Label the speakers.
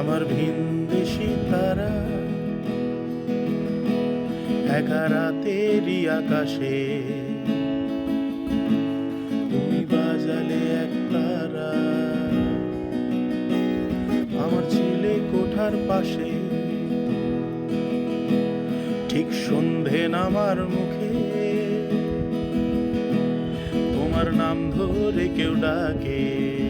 Speaker 1: আমার ভিনদেশি তারা। একা রাতেরই আকাশে। তুমি বাজালে এক তারা। আমার ছিলে কোঠার পাশে। ঠিক সন্ধে নামার মুখে। তোমার নাম ধরে কেউ ডাকে।